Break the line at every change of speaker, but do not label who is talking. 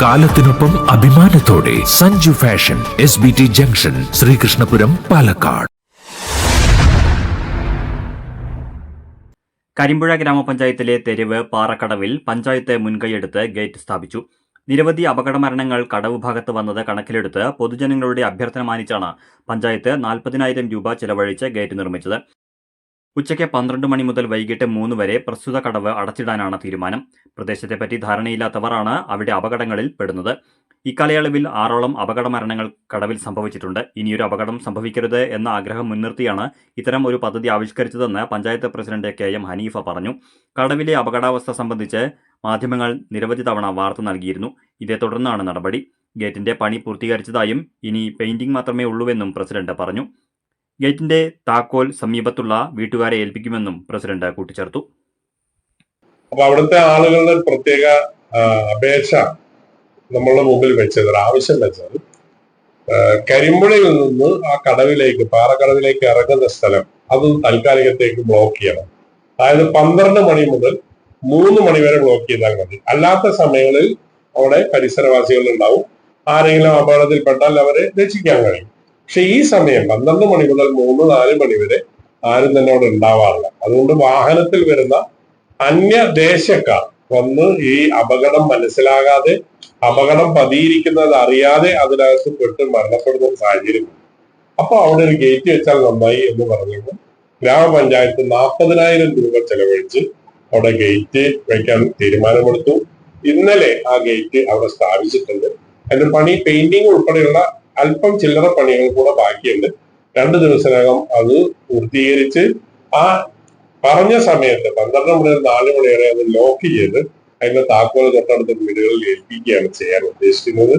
കാലത്തിനൊപ്പം അഭിമാനത്തോടെ Sanju fashion S B T junction Sreekrishnapuram Palakkad.
Karimpuzha ഗ്രാമപഞ്ചായത്തിലെ തെരുവ് പാറക്കടവിൽ പഞ്ചായത്ത് മുൻകൈയെടുത്ത് ഗേറ്റ് സ്ഥാപിച്ചു. നിരവധി അപകട മരണങ്ങൾ കടവ് ഭാഗത്ത് വന്നത് കണക്കിലെടുത്ത് പൊതുജനങ്ങളുടെ അഭ്യർത്ഥന മാനിച്ചാണ് പഞ്ചായത്ത് നാൽപ്പതിനായിരം രൂപ ചെലവഴിച്ച് ഗേറ്റ് നിർമ്മിച്ചത്. ഉച്ചയ്ക്ക് പന്ത്രണ്ട് മണി മുതൽ വൈകിട്ട് മൂന്ന് വരെ പ്രസ്തുത കടവ് അടച്ചിടാനാണ് തീരുമാനം. പ്രദേശത്തെപ്പറ്റി ധാരണയില്ലാത്തവരാണ് അവിടെ അപകടങ്ങളിൽ പെടുന്നത്. ഇക്കാലയളവിൽ ആറോളം അപകട മരണങ്ങൾ കടവിൽ സംഭവിച്ചിട്ടുണ്ട്. ഇനിയൊരു അപകടം സംഭവിക്കരുത് എന്ന ആഗ്രഹം മുൻനിർത്തിയാണ് ഇത്തരം ഒരു പദ്ധതി ആവിഷ്കരിച്ചതെന്ന് panchayat president K M Haneefa പറഞ്ഞു. കടവിലെ അപകടാവസ്ഥ സംബന്ധിച്ച് മാധ്യമങ്ങൾ നിരവധി തവണ വാർത്ത നൽകിയിരുന്നു. ഇതേ തുടർന്നാണ് നടപടി. ഗേറ്റിന്റെ പണി പൂർത്തീകരിച്ചതായും ഇനി പെയിന്റിംഗ് മാത്രമേ ഉള്ളൂവെന്നും പ്രസിഡന്റ് പറഞ്ഞു. ഗേറ്റിന്റെ താക്കോൽ സമീപത്തുള്ള വീട്ടുകാരെ ഏൽപ്പിക്കുമെന്നും പ്രസിഡന്റ് കൂട്ടിച്ചേർത്തു.
അപ്പൊ അവിടുത്തെ ആളുകളുടെ പ്രത്യേക അപേക്ഷ നമ്മളുടെ മുമ്പിൽ വെച്ചത് ആവശ്യം വെച്ചത്. കരിമ്പുഴയിൽ നിന്ന് ആ കടവിലേക്ക് പാറക്കടവിലേക്ക് ഇറങ്ങുന്ന സ്ഥലം അത് താൽക്കാലികത്തേക്ക് ബ്ലോക്ക് ചെയ്യണം. അതായത് പന്ത്രണ്ട് മണി മുതൽ മൂന്ന് മണി വരെ ബ്ലോക്ക് ചെയ്താൽ മതി. അല്ലാത്ത സമയങ്ങളിൽ അവിടെ പരിസരവാസികൾ ഉണ്ടാവും. ആരെങ്കിലും അപകടത്തിൽപ്പെട്ടാൽ അവരെ രക്ഷിക്കാൻ കഴിയും. പക്ഷെ ഈ സമയം പന്ത്രണ്ട് മണി മുതൽ മൂന്ന് നാല് മണി വരെ ആരും തന്നെ അവിടെ ഉണ്ടാവാറില്ല. അതുകൊണ്ട് വാഹനത്തിൽ വരുന്ന അന്യദേശക്കാർ വന്ന് ഈ അപകടം മനസ്സിലാകാതെ അപകടം പതിയിരിക്കുന്നത് അറിയാതെ അതിനകത്ത് പെട്ട് മരണപ്പെടുന്ന സാഹചര്യം അപ്പൊ അവിടെ ഒരു ഗേറ്റ് വെച്ചാൽ നന്നായി എന്ന് പറഞ്ഞപ്പോൾ ഗ്രാമപഞ്ചായത്ത് നാൽപ്പതിനായിരം രൂപ ചെലവഴിച്ച് അവിടെ ഗേറ്റ് വയ്ക്കാൻ തീരുമാനമെടുത്തു. ഇന്നലെ ആ ഗേറ്റ് അവിടെ സ്ഥാപിച്ചിട്ടുണ്ട്. അതിന്റെ പണി പെയിന്റിംഗ് ഉൾപ്പെടെയുള്ള അല്പം ചില്ലറ പണികൾ കൂടെ ബാക്കിയുണ്ട്. രണ്ട് ദിവസത്തിനകം അത് പൂർത്തീകരിച്ച് ആ പറഞ്ഞ സമയത്ത് പന്ത്രണ്ട് മണി നാല് മണി വരെ അത് ലോക്ക് ചെയ്ത് അതിന്റെ താക്കോൽ തൊട്ടടുത്ത വീടുകളിൽ ഏൽപ്പിക്കുകയാണ് ചെയ്യാൻ ഉദ്ദേശിക്കുന്നത്.